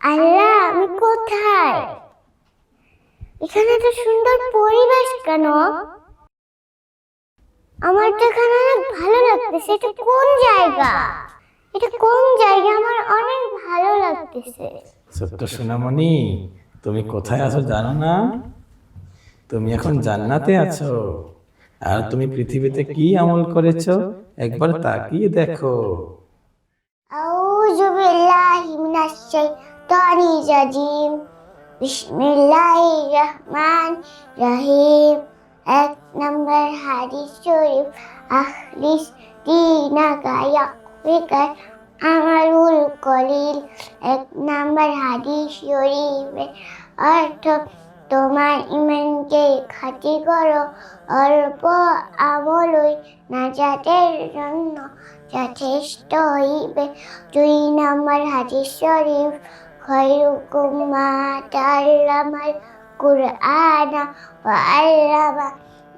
আল্লাহ আমি কোথায়? এখানে তো সুন্দর পরিবেশ কেন? আমার তো এখানে অনেক ভালো লাগতেছে। এটা কোন জায়গা? এটা কোন জায়গা? আমার অনেক ভালো লাগতেছে। ছোট্ট সোনামণি তুমি কোথায় আছো জানো না? তুমি এখন জান্নাতে আছো। আর তুমি পৃথিবীতে কি আমল করেছ? একবার তাকিয়ে দেখো। আউযু বিল্লাহি মিনাশ শাইতানির রাজিম। বিসমিল্লাহির রহমানির রহিম। এক নম্বর হাদিস শরীফ আখলিস দিনাকা ইয়াকফিকার আমালুল কলিল। এক নম্বর হাদিস শরীফের অর্থ, তোমার ইমানকে খাঁটি করো, অল্প আমলই নাজাতের জন্য যথেষ্ট হইবে। দুই নম্বর হাদিস শরীফ খৈরুকুম মা তাল্লামাল কুরআন ওয়া আল্লামা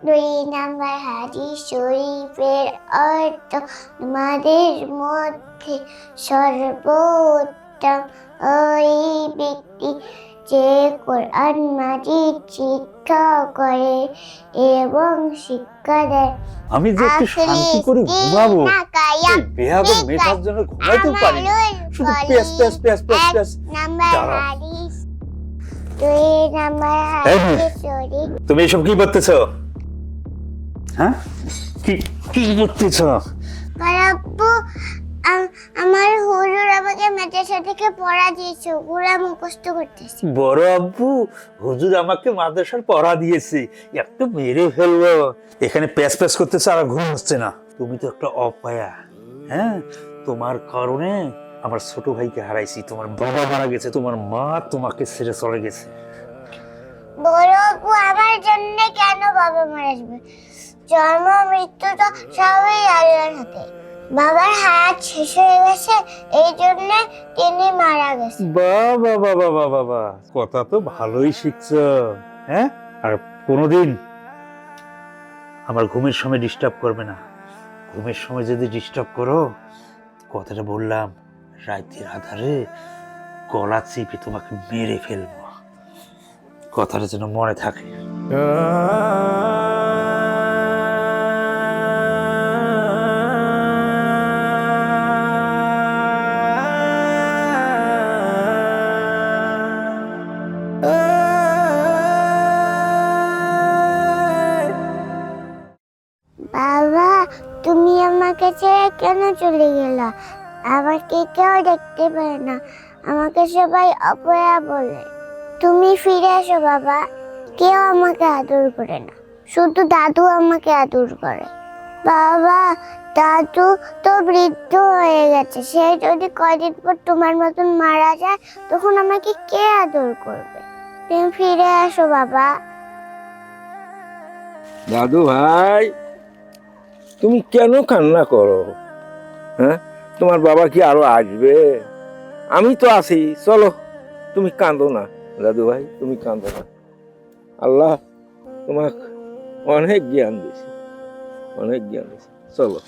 দুই নম্বর হাদিস শরীফের অর্থ তোমাদের মধ্যে সর্বোত্তম। ওই ব্যক্তি যে কোরআন মাজিদ শিক্ষা করে এবং শিক্ষা দেয়। আমি যে একটু শান্তি করে ঘুমাবো এই বেহাদব মেয়েটার জন্য ঘুমাইতেও পারি শুধু নাম্বার এই মেয়ে। হাদিস শরীফ তুমি এসব কি করতেছ? হ্যাঁ? কি কি করতেছ? আমার হুজুর আমাকে মাদ্রাসা থেকে পড়া দিয়েছে ওগুলা মুখস্থ করতেছে। বড় আব্বু হুজুর আমাকে মাদ্রাসার পড়া দিয়েছে একটু মেরে ফেলব এখানে প্যাস প্যাস করতেছে আর ঘুম হচ্ছে না। তুমি তো একটা অপায়া হ্যাঁ? তোমার কারণে আমার ছোট ভাইকে হারাইছি তোমার বাবা মারা গেছে তোমার মা তোমাকে ছেড়ে চলে গেছে। বড় আপু আমার জন্য কেন বাবা মারা যাবে জন্ম মৃত্যু তো সবই আল্লাহর হাতে। বাবার শেষ হয়ে গেছে এই জন্য তিনি মারা গেছে। বাবা বাবা বাবা বাবা কথা তো ভালোই শিখছ হ্যাঁ? আর কোনোদিন আমার ঘুমের সময় ডিস্টার্ব করবে না। ঘুমের সময় যদি ডিস্টার্ব করো কথাটা বললাম। রাতের আধারে গলা চিপে তোমাকে মেরে ফেলব। কথাটা যেন মনে থাকে। বাবা, তুমি আমাকে ছেড়ে কেন চলে গেলা? আমাকে কেউ দেখতে পারে না। আমাকে সবাই অপয়া বলে। তুমি ফিরে এসো বাবা। কেউ আমাকে আদর করে না। শুধু দাদু আমাকে আদর করে। বাবা, দাদু তো বৃদ্ধ হয়ে গেছে। সে যদি কয়দিন পর তোমার মতন মারা যায়, তখন আমাকে কে আদর করবে? তুমি ফিরে আসো বাবা। দাদু ভাই, তুমি কেন কান্না করো? হ্যাঁ? তোমার বাবা কি আরও আসবে? আমি তো আছি, চলো। তুমি কাঁদো না, দাদু ভাই, তুমি কাঁদো না। আল্লাহ তোমাকে অনেক জ্ঞান দিয়েছে অনেক জ্ঞান দিয়েছে চলো।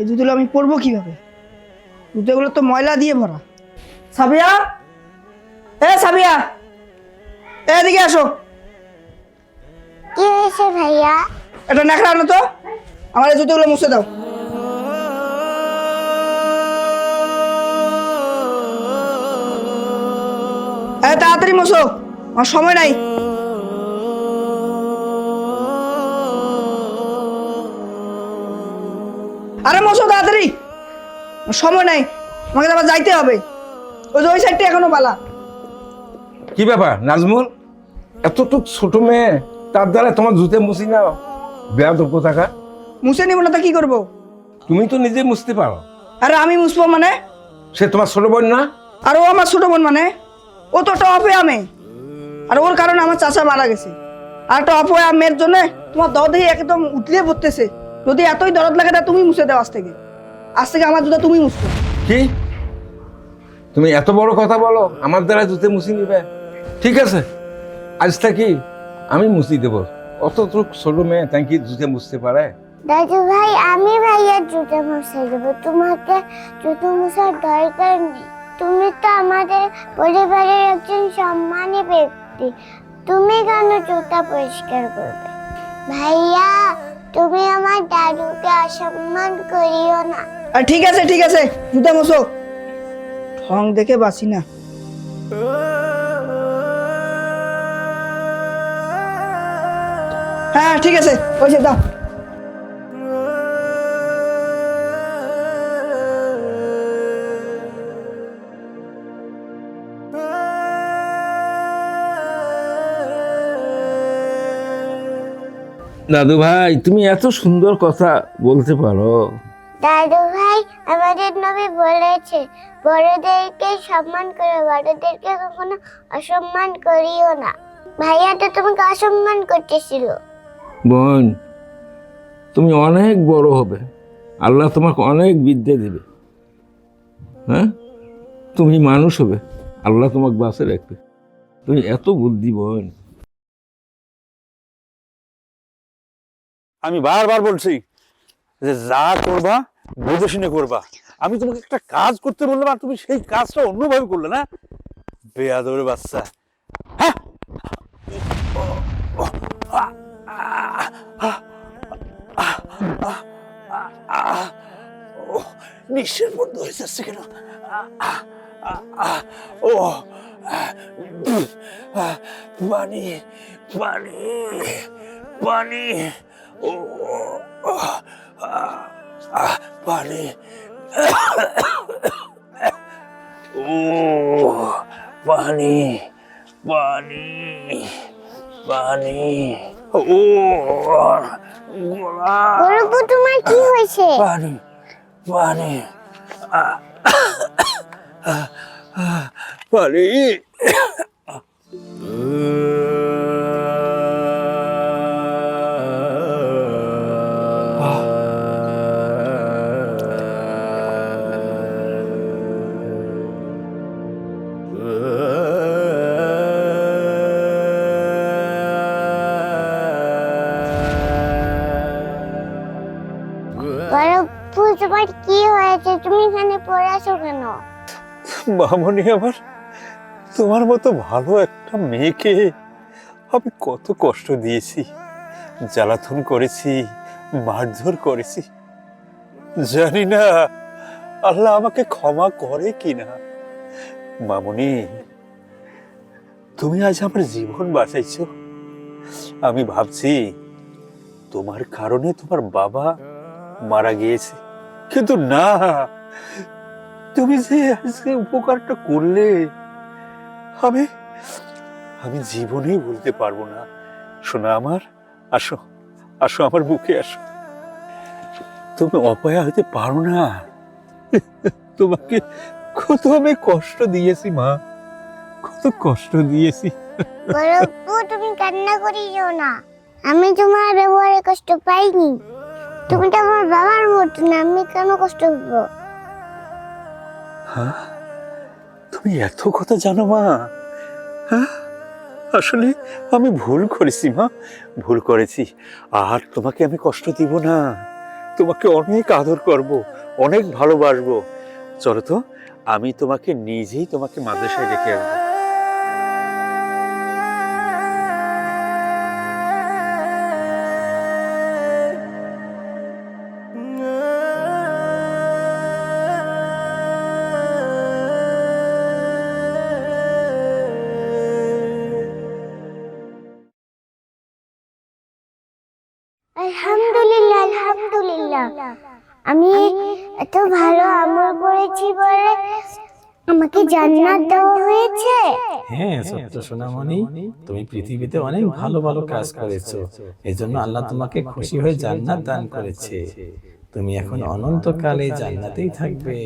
এই জুতোগুলো আমি পরবো কীভাবে? জুতোগুলো তো ময়লা দিয়ে ভরা। সাবিয়া? এ সাবিয়া! এদিকে আসো। কি হয়েছে ভাইয়া? এটা নেখড়া আনো তো। আমার এই জুতোগুলো মুছে দাও। এ তাড়াতাড়ি মুছো। আমার সময় নাই। আরে মশো তাড়াতাড়ি। সময় নাই। আমাকে তো আবার যাইতে হবে। ওই যে ওই সাইডটা এখনও বালা কি ব্যাপার নাজমুল? এতটুক ছোট মেয়ে তার দ্বারা তোমার জুতে মুছি না বেয়া তো কোথাকা মুছে নিব না তা কি করব? তুমি তো নিজে মুছতে পারো। আরে আমি মুছবো মানে? সে তোমার ছোট বোন না? আর ও আমার ছোট বোন মানে? ও তো একটা অপয়া মেয়ে আর ওর কারণে আমার চাচা মারা গেছে। আর একটা অপয়া মেয়ের জন্য তোমার দদেহি একদম উতলে পড়তেছে। যদি এতই দরদ লাগে তা তুমি মুছে দাও আজ থেকে। আজ থেকে আমার জুতা তুমি মুছবো। কি? তুমি এত বড় কথা বলো আমার দ্বারা জুতে মুছি নিবে? ঠিক আছে। আজ থাকি আমি মুছি দেব। অত তো ছোট মেয়ে তাই কি জুতে মুছতে পারে? দাদু ভাই আমি ভাইয়ার জুতো মুছে দেবো। তোমাকে জুতো মুছার দরকার নেই। তুমি তো আমাদের পরিবারের একজন সম্মানী ব্যক্তি। তুমি কেন জুতা পরিষ্কার করবে? ভাইয়া তুমি আমার দাদুকে অসম্মান করিও না। আর ঠিক আছে ঠিক আছে। জুতা মশো ঠং দেখে বাসি না। হ্যাঁ ঠিক আছে। ওই যে দাও। দাদু ভাই তুমি এত সুন্দর কথা বলতে পারো। দাদু ভাই আমাদের নবী বলেছে বড়দেরকে সম্মান করো বড়দেরকে কখনো অসম্মান করিও না। ভাইয়া তো তোমাকে অসম্মান করতেছিল। বোন, তুমি অনেক বড় হবে। আল্লাহ তোমাকে অনেক বিদ্যা দেবে। হ্যাঁ? তুমি মানুষ হবে, আল্লাহ তোমাকে বাঁচে রাখবে। তুমি এত বুদ্ধি বোন। আমি বারবার বলছি যে যা করবা বুঝে শুনে করবা। আমি তোমাকে একটা কাজ করতে বললাম, আর তুমি সেই কাজটা অন্যভাবে করলে না? বেয়াদরের বাচ্চা। হ্যাঁ? নিঃশ্বাস বন্ধ হয়ে যাচ্ছে কেন? ও, পানি পানি পানি, ও পানি ও, পানি পানি পানি ও গরুপু তোমার কি হয়েছে? পানি পানি পানি হয়েছে তুমি এখানে পড়ে আছো কেন? মামনি আমার, তোমার মতো ভালো একটা মেয়েকে আমি কত কষ্ট দিয়েছি, জ্বালাতন করেছি, মারধর করেছি। জানি না আল্লাহ আমাকে ক্ষমা করে কিনা। মামনি, তুমি আজ আমার জীবন বাঁচাইছো। আমি ভাবছি, তোমার কারণে তোমার বাবা মারা গিয়েছে। কিন্তু না। তুমি যে আজকে উপকারটা করলে, আমি আমি জীবনেই বলতে পারব না। শোনা আমার, আসো আসো আমার বুকে, আসো। তুমি অপয়া হতে পারো না। তোমাকে কত আমি কষ্ট দিয়েছি, মা। কত কষ্ট দিয়েছি। তুমি কান্না করিও না। আমি তোমার ব্যবহারে কষ্ট পাইনি। তুমি তো আমার বাবার মতো না, আমি কেন কষ্ট পাবো? হ্যাঁ? তুমি এত কথা জানো মা। হ্যাঁ? আসলে আমি ভুল করেছি মা, ভুল করেছি। আর তোমাকে আমি কষ্ট দিব না। তোমাকে অনেক আদর করব, অনেক ভালোবাসবো। চলো তো, আমি তোমাকে নিজেই তোমাকে মাদ্রাসায় রেখে আসব আমাকে জান্নাত দেওয়া হয়েছে। হ্যাঁ সত্য সোনামণি তুমি পৃথিবীতে অনেক ভালো ভালো কাজ করেছ। এজন্য আল্লাহ তোমাকে খুশি হয়ে জান্নাত দান করেছে। তুমি এখন অনন্তকালে জান্নাতেই থাকবে।